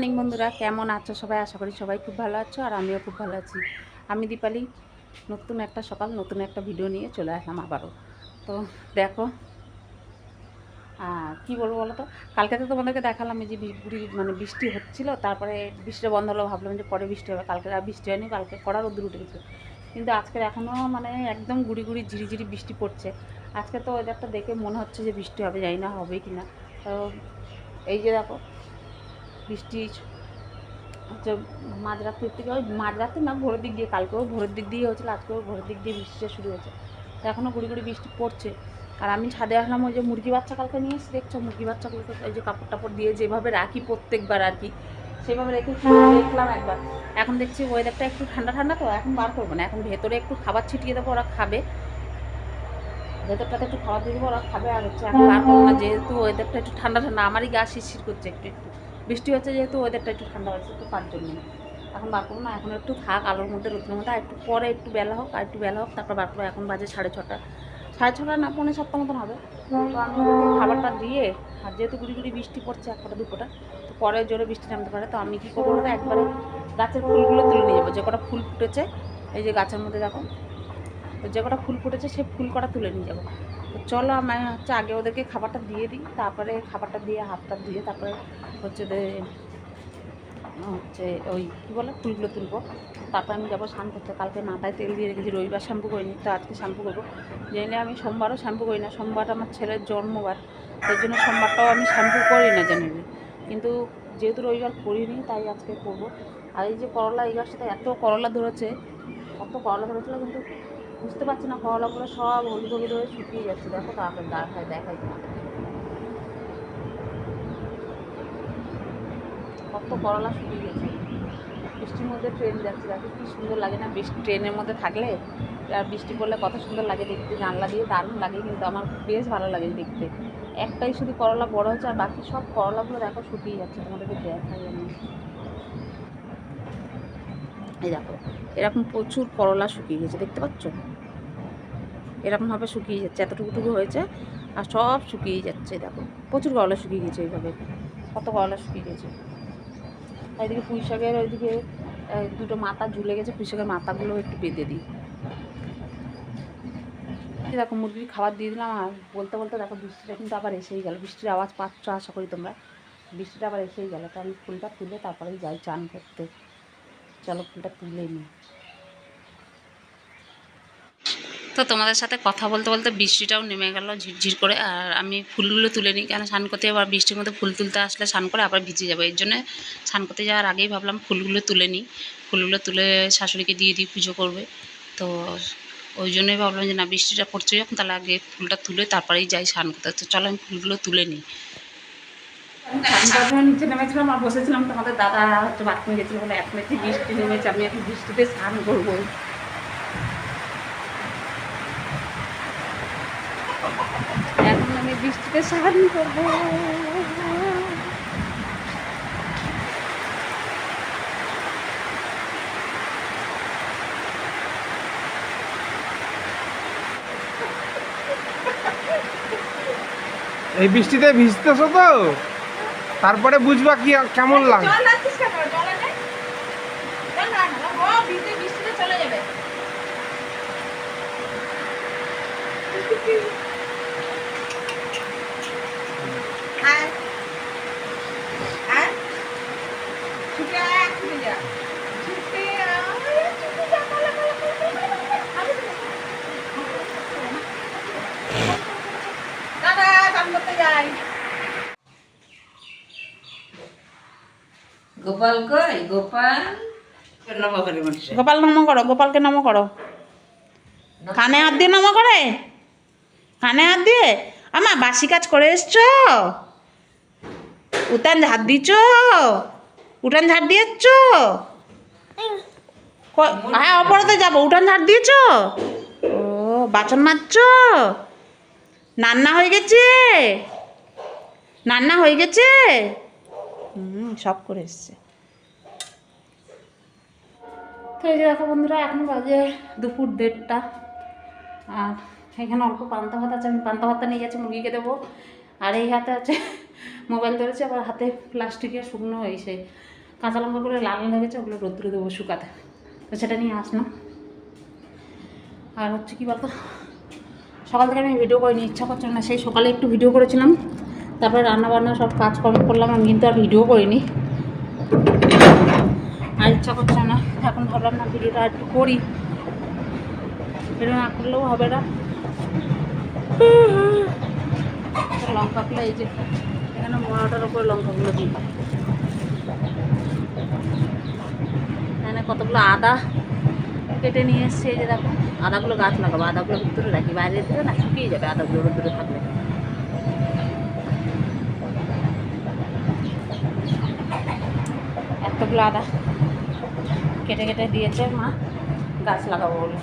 Morning বন্ধুরা, কেমন আছো সবাই? আশা করি সবাই খুব ভালো আছো আর আমিও খুব ভালো আছি। আমি দীপালি, নতুন একটা সকাল, নতুন একটা ভিডিও নিয়ে চলে আসলাম আবারও। তো দেখো কী বলব বলো তো কালকে তো তোমাদেরকে দেখালাম যে মানে বৃষ্টি হচ্ছিল, তারপরে বৃষ্টিটা বন্ধ হলো, ভাবলাম যে পরে বৃষ্টি হবে। কালকে আর বৃষ্টি হয়নি, কালকে কড়া রোদ্দুর উঠে গেছে কিন্তু আজকের এখনও মানে একদম গুড়ি গুড়ি, ঝিরিঝিরি বৃষ্টি পড়ছে। আজকে তো ওয়েদারটা দেখে মনে হচ্ছে যে বৃষ্টি হবে, জানি না হবে কি না তো এই যে দেখো বৃষ্টি, হচ্ছে মাঝরাত্রির থেকে ওই মাঝরাত্রি না, ভোরের দিক দিয়ে কালকেও ভোরের দিক দিয়ে হয়েছিল আজকেও ভোরের দিক দিয়ে বৃষ্টিটা শুরু হয়েছে। তো এখনও গুড়ি গুড়ি বৃষ্টি পড়ছে। আর আমি ছাদে আসলাম, ওই যে মুরগি বাচ্চা কালকে নিয়ে এসে দেখছ? মুরগি বাচ্চাগুলোকে ওই যে কাপড় টাপড় দিয়ে যেভাবে রাখি প্রত্যেকবার আর কি, সেভাবে রেখে দেখলাম একবার। এখন দেখছি ওয়েদারটা একটু ঠান্ডা ঠান্ডা তো, এখন বার করব না। এখন ভেতরে একটু খাবার ছিটিয়ে দেবো, ওরা খাবে। ভেতরটাতে একটু খাবার দিয়ে দেবো, ওরা খাবে আর হচ্ছে এখন বার করব না, যেহেতু ওয়েদারটা একটু ঠান্ডা ঠান্ডা, আমারই গা শিরশির করছে একটু একটু। বৃষ্টি হচ্ছে যেহেতু ওয়েদারটা একটু ঠান্ডা হয়েছে তো তার জন্য। এখন বার করব না, এখন একটু থাক, আলোর মধ্যে রোদের মধ্যে একটু পরে একটু বেলা হোক, আর একটু বেলা হোক, তারপর বার করব, এখন বাজে সাড়ে ছটা। সাড়ে ছটা না পৌনে সাতটা মতন হবে। তো আমি খাবারটা দিয়ে, আর যেহেতু গুড়ি গুড়ি বৃষ্টি পড়ছে এক ফোটা, দু ফোঁটা, তো পরে জোরে বৃষ্টি নামতে পারে। তো আমি কী করব বলতো, একবারে গাছের ফুলগুলো তুলে নিয়ে যাব। যে কটা ফুল ফুটেছে, এই যে গাছের মধ্যে দেখো, তো যে কটা ফুল ফুটেছে, সে ফুল কটা তুলে নিয়ে যাব। চলো আমি হচ্ছে আগে ওদেরকে খাবারটা দিয়ে দিই, তারপরে খাবারটা দিয়ে হাতটা দিয়ে তারপরে হচ্ছে হচ্ছে ওই কী বলে ফুলগুলো তুলবো। তারপর আমি যাব স্নান করতে। কালকে মাথায় তেল দিয়ে রেখেছি, রবিবার শ্যাম্পু করিনি, তো আজকে শ্যাম্পু করব। জেনে আমি সোমবারও শ্যাম্পু করি না, সোমবার আমার ছেলের জন্মবার। তাই জন্য সোমবারটাও আমি শ্যাম্পু করি না জেনারেলি কিন্তু যেহেতু রবিবার করিনি তাই আজকে করব। আর এই যে করলা, এই গাছটাতে এত করলা ধরেছে, কত করলা ধরেছিল কিন্তু বুঝতে পারছি না করলাগুলো সব হলুদ হলুদ হয়ে শুকিয়ে যাচ্ছে দেখো তারপরে দেখায় দেখাই তোমাদের কত করলা শুকিয়ে গেছে। বৃষ্টির মধ্যে ট্রেন যাচ্ছে, দেখো কি সুন্দর লাগে না, বৃষ্টি ট্রেনের মধ্যে থাকলে আর বৃষ্টি পড়লে কত সুন্দর লাগে দেখতে, জানলা দিয়ে দারুণ লাগে কিন্তু আমার বেশ ভালো লাগে দেখতে। একটাই শুধু করলা বড় হচ্ছে, আর বাকি সব করলাগুলো দেখো শুকিয়ে যাচ্ছে, তোমাদেরকে দেখাই আমি। এই দেখো, এরকম প্রচুর করলা শুকিয়ে গেছে, দেখতে পাচ্ছ? এরকমভাবে শুকিয়ে যাচ্ছে, এতটুকুটুকু হয়েছে আর সব শুকিয়ে যাচ্ছে, দেখো। প্রচুর গলা শুকিয়ে গেছে এইভাবে, কত করলা শুকিয়ে গেছে। এদিকে পুঁই শাকের ওইদিকে দুটো মাথা ঝুলে গেছে, পুঁই শাকের মাথাগুলো একটু বেঁধে দিই। দেখো মুরগির খাবার দিয়ে দিলাম আর বলতে বলতে দেখো বৃষ্টিটা কিন্তু আবার এসেই গেল। বৃষ্টির আওয়াজ পাচ্ছ আশা করি তোমরা। বৃষ্টিটা আবার এসেই গেল। তো আমি ফুলটা তুলে তারপরেই যাই চান করতে। চলো ফুলটা তুলে নিই। তো তোমাদের সাথে কথা বলতে বলতে বৃষ্টিটাও নেমে গেল, ঝিরঝির করে। আর আমি ফুলগুলো তুলে নিই কেন স্নান করতে আবার বৃষ্টির মধ্যে ফুল তুলতে আসলে স্নান করে আবার ভিজে যাবে। এর জন্য স্নান করতে যাওয়ার আগেই ভাবলাম ফুলগুলো তুলে নিই ফুলগুলো তুলে শাশুড়িকে দিয়ে দিই পুজো করবে। তো ওই জন্যই ভাবলাম যে না, বৃষ্টিটা পড়ছে যখন, তাহলে আগে ফুলটা তুলে তারপরেই যাই স্নান করতে। তো চলো আমি ফুলগুলো তুলে নিই। নিচে নেমেছিলাম আর বসেছিলাম তোমাদের দাদা হচ্ছে বাথরুমে গেছিল বলে, এক মিনিট বৃষ্টি নেমেছে, আমি এখন বৃষ্টিতে স্নান করব এখন বৃষ্টিতে স্নান করব এই বৃষ্টিতে ভিজতেছো তো? তারপরে বুঝবা কি কেমন লাগে জল আনছিস কেন জল আনে জল না না ও ভিজে বৃষ্টিতে চলে যাবে আর আর ছুটে আয় ছুটে যা ছুটে আয় ছুটে যা পালা পালা পালা দাদা কাম করতে যাই গোপাল কই? গোপাল? গোপাল নম করো গোপালকে নম করো। কানে হাত দিয়ে নম করে? কানে হাত দিয়ে? আমা বাসি কাজ করে এসছো? উঠান ঝাড় দিছ উঠান ঝাড় দিয়েছ? হ্যাঁ অপরাধে যাব। উঠান ঝাড় দিয়েছ? ও, বাচন মারছ নান্না হয়ে গেছে? নান্না হয়ে গেছে? হুম, সব করে এসছে। তো এই যে দেখো বন্ধুরা, এখন বাজে দুপুর দেড়টা। আর এখানে অল্প পান্তা ভাত আছে, আমি পান্তা ভাতটা নিয়ে যাচ্ছি মুরগিকে দেবো। আর এই হাতে আছে মোবাইল ধরেছে, আবার হাতে প্লাস্টিকের শুকনো হয়েছে কাঁচা লঙ্কা করে লাল হয়ে গেছে ওগুলো রোদ্দুরে দেবো শুকাতে। তো সেটা নিয়ে আসলাম। আর হচ্ছে কি বলতো, সকাল থেকে আমি ভিডিও করিনি, ইচ্ছা করছে না, সেই সকালে একটু ভিডিও করেছিলাম। তারপরে রান্না বান্না সব কাজকর্ম করলাম, আমি কিন্তু আর ভিডিও করিনি। আর ইচ্ছা করছে না, এখন ভাবলাম না ভিডিওটা একটু করি। ভিডিও না করলেও হবে না। তো লঙ্কাগুলো এই যে এখানে মরাটার উপরে লঙ্কাগুলো দিই। এখানে কতগুলো আদা কেটে নিয়ে এসছে যে দেখো, আদাগুলো গাছ লাগাবো, আদাগুলো ভিতরে রাখি, বাইরে দিলে না শুকিয়ে যাবে আদাগুলো ভিতরে থাকলে। এতগুলো আদা কেটে কেটে দিয়েছে মা, গাছ লাগাবো বলে।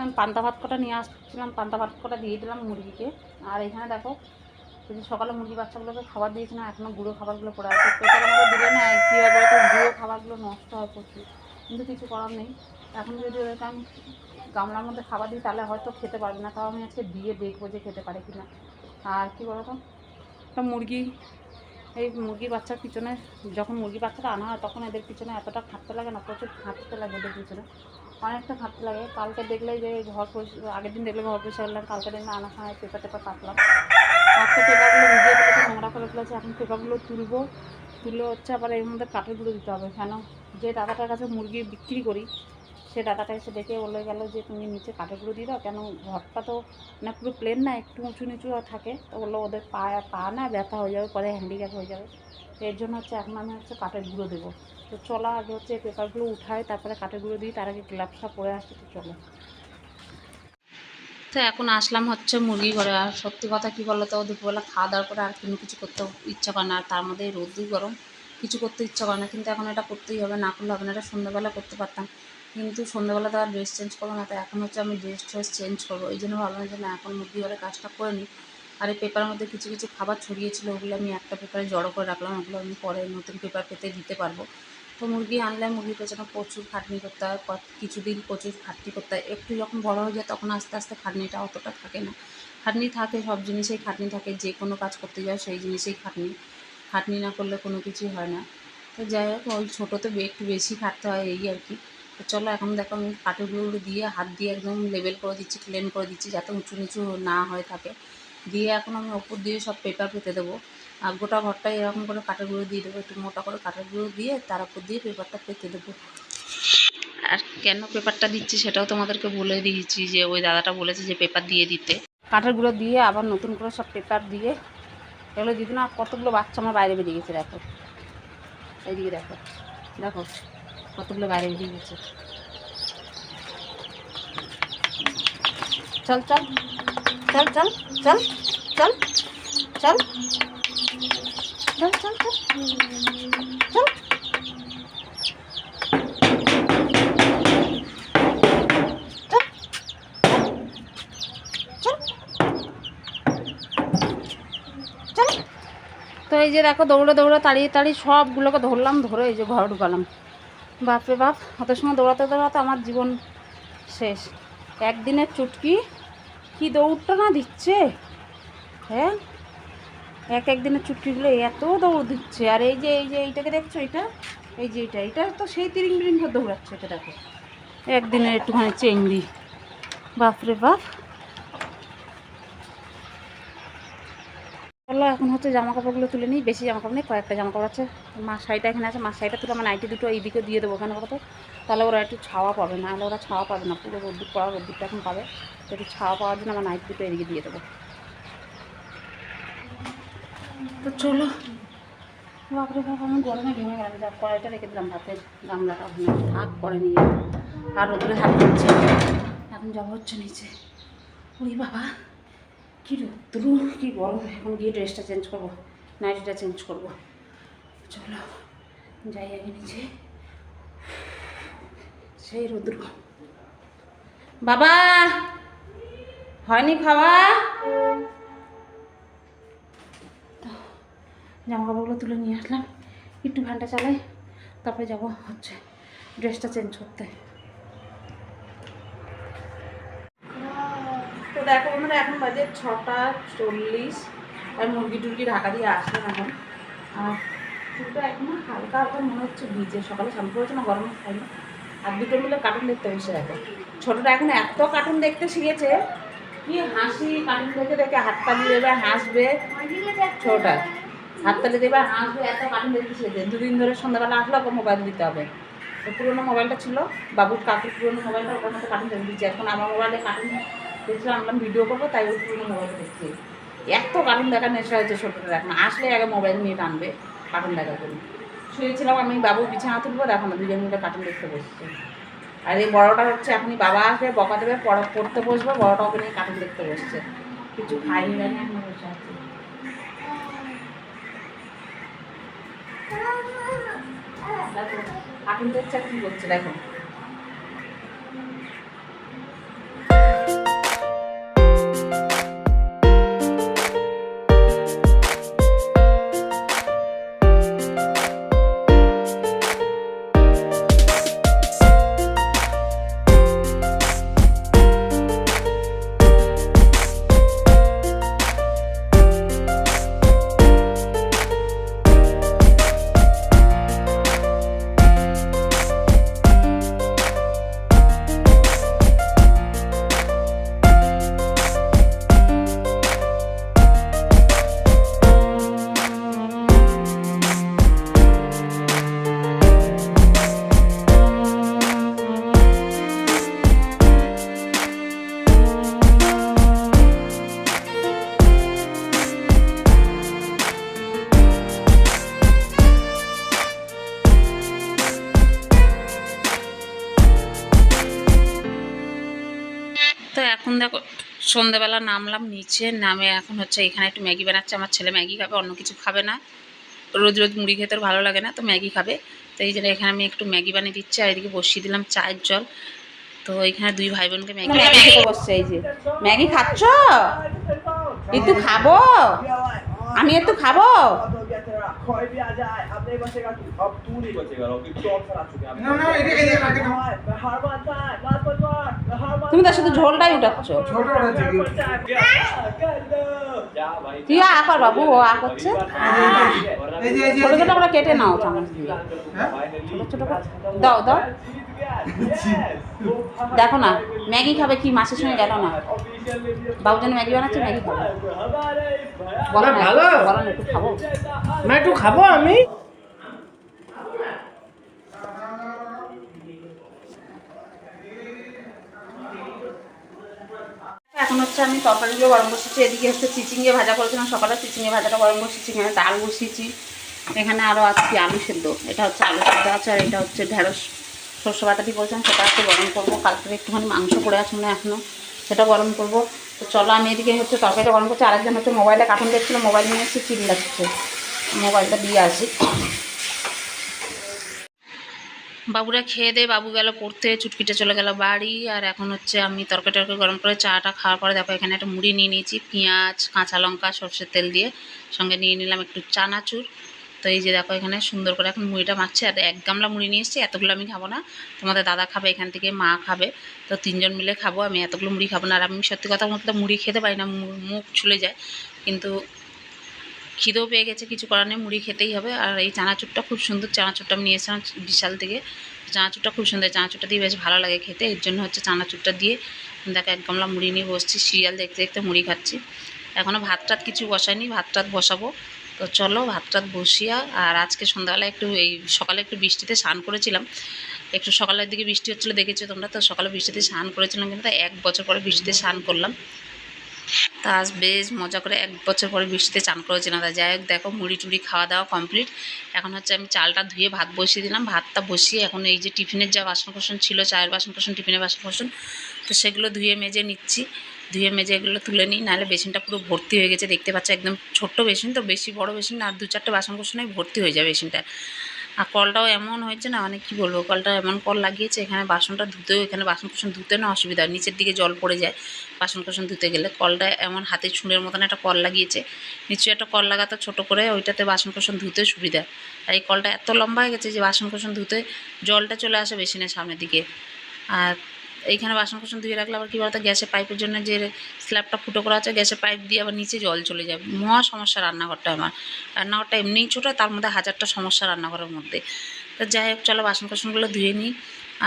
আমি পান্তা ভাত কটা নিয়ে আসছিলাম, পান্তা ভাত কটা দিয়ে দিলাম মুরগিকে। আর এখানে দেখো যে সকালে মুরগি বাচ্চাগুলোকে খাবার দিয়েছি না এখনও গুঁড়ো খাবারগুলো পড়ে আছে। পেটের মধ্যে দিলে না, কী হবে তো গুঁড়ো খাবারগুলো নষ্ট হয় প্রচুর। কিন্তু কিছু করার নেই। এখন যদি ওদেরকে আমি গামলার মধ্যে খাবার দিই, তাহলে হয়তো খেতে পারবে না। তাও আমি আজকে দিয়ে দেখব যে খেতে পারে কি না আর কি বলতো একটা মুরগি, এই মুরগির বাচ্চার পিছনে, যখন মুরগি বাচ্চাটা আনা হয়, তখন এদের পিছনে এতটা খাটতে লাগে না, প্রচুর খাটতে লাগে এদের পিছনে। অনেকটা খাটতে লাগে। কালকে দেখলে যে ঘর পরিষ্কার আগের দিন দেখলে ঘর পরিষ্কার করলাম কালকে দেখলে আনার সময় পেপার টেপার কাটলাম আজকে পেপারগুলো নিজে ফেলেছে নোংরা করে ফেলেছে, এখন পেপারগুলো তুলবো। তুলে হচ্ছে আবার এর মধ্যে কাঠের গুঁড়ো দিতে হবে। কেন? যে দাদাটার কাছে মুরগি বিক্রি করি, সে দাদাটা এসে ডেকে বলে গেল যে, তুমি নিচে কাঠের গুঁড়ো দিয়ে দাও। কেন? ঘরটা তো না পুরো প্লেন না, একটু উঁচু নিচু থাকে। তো বলল, ওদের পা পা না ব্যথা হয়ে যাবে, পরে হ্যান্ডিক্যাপ হয়ে যাবে। এর জন্য হচ্ছে এখন আমি হচ্ছে কাঠের গুঁড়ো দেবো। তো চলা, আগে হচ্ছে পেপারগুলো উঠাই, তারপরে গুঁড়ো দিই, তার আগে গ্লাভসটা পরে আসছি, তো চলো। তো এখন আসলাম হচ্ছে মুরগি ঘরে, আর সত্যি কথা কি বলো তো দুপুরবেলা খাওয়া দাওয়ার পরে আর কোনো কিছু করতে ইচ্ছা করে না, আর তার মধ্যে রোদই গরম, কিছু করতে ইচ্ছা করে না, কিন্তু এখন এটা করতেই হবে, না করলে হবে না, এটা সন্ধ্যাবেলা করতে পারতাম। কিন্তু সন্ধ্যাবেলা তো আর ড্রেস চেঞ্জ করব না, তো এখন হচ্ছে আমি ড্রেস ট্রেস চেঞ্জ করব, এই জন্য ভাবলাম যে না, এখন মুরগি ঘরে কাজটা করে নিই। আর এই পেপারের মধ্যে কিছু কিছু খাবার ছড়িয়েছিল ওগুলো আমি একটা পেপারে জড়ো করে রাখলাম, ওগুলো আমি পরে নতুন পেপার পেতে দিতে পারব। তো মুরগি আনলে মুরগির পেছনে প্রচুর খাটনি করতে হয় কিছুদিন প্রচুর খাটনি করতে হয়। একটু যখন বড় হয়ে যায় তখন আস্তে আস্তে খাটনিটা অতটা থাকে না। খাটনি থাকে, সব জিনিসেই খাটনি থাকে, যে কোনো কাজ করতে যাও সেই জিনিসেই খাটনি। খাটনি না করলে কোনো কিছুই হয় না। তো যাই হোক, ওই ছোটোতে একটু বেশি খাটতে হয় এই আর কি। তো চলো এখন দেখো আমি কাঠেরগুলো দিয়ে হাত দিয়ে একদম লেবেল করে দিচ্ছি প্লেন করে দিচ্ছি যাতে উঁচু নিচু না হয়ে থাকে। দিয়ে এখন আমি ওপর দিয়ে সব পেপার পেতে দেবো। গোটা ঘরটা এরকম করে কাঠের গুঁড়ো দিয়ে দেবো একটু মোটা করে কাঠের গুঁড়ো দিয়ে তার উপর দিয়ে পেপারটা পেতে দেবো। আর কেন পেপারটা দিচ্ছি সেটাও তোমাদেরকে বলে দিয়েছি যে ওই দাদাটা বলেছে যে পেপার দিয়ে দিতে। কাঠের গুঁড়ো দিয়ে আবার নতুন করে সব পেপার দিয়ে এগুলো দিদি না কতগুলো বাচ্চা আমার বাইরে বেরিয়ে গেছে দেখো। এইদিকে দেখো দেখো কতগুলো বাইরে বেরিয়ে গেছে। চল চল চল চল চল চল চল। তো এই যে দেখো, দৌড়ে দৌড়ে তাড়িয়ে তাড়িয়ে সবগুলোকে ধরলাম, ধরে এই যে ঘর ঢুকালাম। বাপরে বাপ, অত সময় দৌড়াতে দৌড়াতে আমার জীবন শেষ। একদিনের চুটকি, কি দৌড়টা না দিচ্ছে? হ্যাঁ? এক একদিনের চুটকিগুলো এত দৌড় দিচ্ছে। আর এই যে এই যে, এইটাকে দেখছ এটা? এই যে এটা এটা তো সেই তিরিং বিরিং করে দৌড়াচ্ছে এটা দেখো। একদিনের একটুখানি চেংড়ি। বাপরে বাপ। চলো, এখন হচ্ছে জামা কাপড়গুলো তুলে নিই। বেশি জামা কাপড় নেই, কয়েকটা জামা কাপড় আছে। মার শাড়িটা এখানে আছে, মার শাড়িটা তুলে আমার নাইটি দুটো এইদিকে দিয়ে দেবো ওখানে কত তাহলে ওরা একটু ছাওয়া পাবে না ওরা ছাওয়া পাবে না। পুরো রোদ্দুর, পড়া রোদ্দুরটা এখন পাবে। তো একটু ছাওয়া পাওয়ার জন্য আমার নাইটি দুটো এদিকে দিয়ে দেবো। তো চলো। বাপরে বাপ আমি গরমে ভেঙে গেলাম। যা কড়াইটা রেখে দিলাম, ভাতের গামলাটা ওখানে থাক, পরে নিয়ে আর রোদ্রে হাত দিচ্ছে এখন যাব হচ্ছে নিচে। ওই বাবা, কী রোদ্রু, কী গরম। এখন গিয়ে ড্রেসটা চেঞ্জ করব, নাইটিটা চেঞ্জ করব। চলো, যাই আগে নিচে। সেই রোদ্রু। বাবা, হয়নি খাওয়া? জামা কাপড়গুলো তুলে নিয়ে আসলাম। একটু ফ্যানটা চালাই, তারপরে যাব হচ্ছে ড্রেসটা চেঞ্জ করতে। তো দেখো মানে এখন বাজে ছটা চল্লিশ, আর মুরগি টুরগি ঢাকা দিয়ে আসলাম এখন। আর চুলটা এখনও হালকা হালকা মনে হচ্ছে ভিজে, সকালে শ্যাম্পু করেছে না, গরমে খাইনি। আর দুটো মিলে কার্টুন দেখতে বসে দেখো। ছোটোটা এখন এত কার্টুন দেখতে শিখেছে, কি হাসি কার্টুন দেখে দেখে হাততালি দেবে হাসবে। ছোটটা। হাততালি দেবে হাসবে এত দেখতে শিখেছে দুদিন ধরে সন্ধ্যাবেলা আসলে ওকে মোবাইল দিতে হবে। পুরোনো মোবাইলটা ছিল, বাবুর কাকুর পুরোনো মোবাইলটা ওটার মধ্যে কার্টুন দেখে দিচ্ছি এখন আমার মোবাইলে কার্টুন দেখছিলাম, আমরা ভিডিও করব, তাই ওই পুরোনো মোবাইল দেখছি। এত কার্টুন দেখার নেশা হয়েছে ছোটোটা এখন। আসলে আগে মোবাইল নিয়ে টানবে কার্টুন দেখার জন্য শুয়েছিলাম আমি বাবু বিছানা তুলবো, দেখো না, দুজন মিলে কার্টুন দেখতে বসছে। আর এই বড়টা হচ্ছে, এখনই বাবা আসবে, বকা দেবে, পড়া পড়তে বসবে, বড়োটা ওকে নিয়ে কার্টুন দেখতে বসছে। কিছু খাইনি। আছে দেখো, তো চাকরি করছে দেখো। সন্ধেবেলা নামলাম নিচে নামে এখন হচ্ছে এখানে একটু ম্যাগি বানাচ্ছে। আমার ছেলে ম্যাগি খাবে অন্য কিছু খাবে না। রোজ রোজ মুড়ি খেতে ভালো লাগে না তো ম্যাগি খাবে। তো এই জন্য এখানে আমি একটু ম্যাগি বানিয়ে দিচ্ছি আর এদিকে বসিয়ে দিলাম চায়ের জল। তো এখানে দুই ভাই বোনকে ম্যাগি ম্যাগি বসছে এই যে। ম্যাগি খাচ্ছ? একটু খাব। আমি একটু খাব। कोई भी आ जाए अब नहीं बचेगा तू अब तू नहीं बचेगा अब तू और खराब चुके हैं না, না, এটা- এটা রাখে দাও। मैं हार मानता है बात बोल मैं हार मानता তুমি তার শুধু ঝোলটাই উঠাচ্ছ ছোট ওটা থেকে जा भाई তুই আ কর বাবু ও আ করছে এই যে এই যে ছোটো ছোটো করে কেটে নাও চামচ দিয়ে হ্যাঁ? ছোটো ছোটো করে দাও দাও দেখো না ম্যাগি খাবে কি মাসের সঙ্গে গেল না বাবু যেন ম্যাগি বানাচ্ছে ম্যাগি খাবে বলো না ভালো। বলো না একটু খাবো না একটু খাবো আমি এখন হচ্ছে আমি তরকারিগুলো গরম বসেছি এদিকে হচ্ছে চিচিঙ্গে ভাজা করেছিলাম, সকালে চিচিঙ্গে ভাজাটা গরম বসেছি এখানে ডাল বসিয়েছি, এখানে আরও আছে আলু সেদ্ধ, এটা হচ্ছে আলু সেদ্ধ আছে আর এটা হচ্ছে ঢেঁড়স শস্য বাটাটি করেছিলাম সেটা একটু গরম করব কাল থেকে একটুখানি মাংস পড়ে আছে না এখনও সেটা গরম করব, তো চলো আমি এদিকে হচ্ছে তরকারিটা গরম করছি, আরেকজন হচ্ছে মোবাইলে কার্টুন দেখছিল, মোবাইল নিয়ে এসে চিল্লাচ্ছে, মোবাইলটা দিয়ে আসি। বাবুরা খেয়ে দিয়ে বাবু গেল পড়তে, চুটকিটা চলে গেল বাড়ি, আর এখন হচ্ছে আমি তরকারি টরকারি গরম করে চাটা খাওয়ার পরে দেখো এখানে একটা মুড়ি নিয়ে নিয়েছি, পেঁয়াজ, কাঁচা লঙ্কা, সর্ষের তেল দিয়ে সঙ্গে নিয়ে নিলাম একটু চানাচুর। তো এই যে দেখো এখানে সুন্দর করে এখন মুড়িটা মাখছে, আর এক গামলা মুড়ি নিয়ে এসেছি, এতগুলো আমি খাব না, তোমাদের দাদা খাবে, এখান থেকে মা খাবে, তো তিনজন মিলে খাব, আমি এতগুলো মুড়ি খাব না। আর আমি সত্যি কথা বলতে মুড়ি খেতে পারি না মুখ ছুলে যায়, কিন্তু খিদেও পেয়ে গেছে, কিছু করার নেই, মুড়ি খেতেই হবে। আর এই চানাচুরটা খুব সুন্দর চানাচুরটা আমি নিয়ে এসেছিলাম বিশাল থেকে। চানাচুরটা খুব সুন্দর, চানাচুরটা দিয়ে বেশ ভালো লাগে খেতে। এর জন্য হচ্ছে চানাচুরটা দিয়ে দেখো এক গামলা মুড়ি নিয়ে বসছি, সিরিয়াল দেখতে দেখতে মুড়ি খাচ্ছি। এখনও ভাত টাত কিছু বসাইনি ভাত টাত বসাবো। তো চলো ভাত টাত বসিয়া, আর আজকে সন্ধ্যাবেলা একটু এই সকালে একটু বৃষ্টিতে স্নান করেছিলাম। একটু সকালের দিকে বৃষ্টি হচ্ছিল, দেখেছ তোমরা? তো সকালে বৃষ্টিতে স্নান করেছিলাম কিন্তু এক বছর পরে বৃষ্টিতে স্নান করলাম। তা বেশ মজা করে এক বছর পরে বৃষ্টিতে চান করেছিলাম। তা যাই হোক, দেখো, মুড়ি টুড়ি খাওয়া দাওয়া কমপ্লিট এখন হচ্ছে আমি চালটা ধুয়ে ভাত বসিয়ে দিলাম। ভাতটা বসিয়ে এখন এই যে টিফিনের যা বাসন ছিল, চায়ের বাসন টিফিনের বাসন তো সেগুলো ধুয়ে মেজে নিচ্ছি। ধুয়ে মেজে এগুলো তুলে নিই, নাহলে বেসিনটা পুরো ভর্তি হয়ে গেছে। দেখতে পাচ্ছ, একদম ছোট্ট বেসিন, তো বেশি বড় বেসিন আর দু চারটে বাসন ভর্তি হয়ে যায় বেসিনটা। আর কলটাও এমন হয়েছে না মানে কি বলব, কলটা এমন কল লাগিয়েছে, এখানে বাসনটা ধুতেও এখানে বাসন কুসন ধুতে না অসুবিধা। নিচের দিকে জল পড়ে যায় বাসন কুসন ধুতে গেলে কলটা এমন হাতে ছুঁড়ের মতন একটা কল লাগিয়েছে নিচে একটা কল লাগাতো ছোট করে, ওইটাতে বাসন কুসন ধুতে সুবিধা আর এই কলটা এত লম্বা হয়ে গেছে যে বাসন কুসন ধুতে জলটা চলে আসে বেসিনের সামনের দিকে আর এইখানে বাসন কোসন ধুয়ে রাখলে আবার কী বলতো গ্যাসের পাইপের জন্য যে স্ল্যাবটা ফুটো করা আছে গ্যাসের পাইপ দিয়ে আবার নিচে জল চলে যাবে মহা সমস্যা রান্নাঘরটা আমার। রান্নাঘরটা এমনিই ছোটো, তার মধ্যে হাজারটা সমস্যা রান্নাঘরের মধ্যে। তো যাই হোক, চলো বাসন কোসনগুলো ধুয়ে নিই।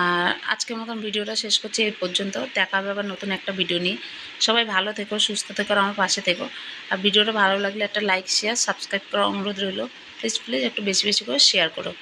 আর আজকের মতন ভিডিওটা শেষ করছি এই পর্যন্ত। দেখা হবে আবার নতুন একটা ভিডিও নিয়ে। সবাই ভালো থেকো, সুস্থ থেকো, আর আমার পাশে থেকো। আর ভিডিওটা ভালো লাগলে একটা লাইক শেয়ার সাবস্ক্রাইব করার অনুরোধ রইল। প্লিজ প্লিজ একটু বেশি বেশি করে শেয়ার করো।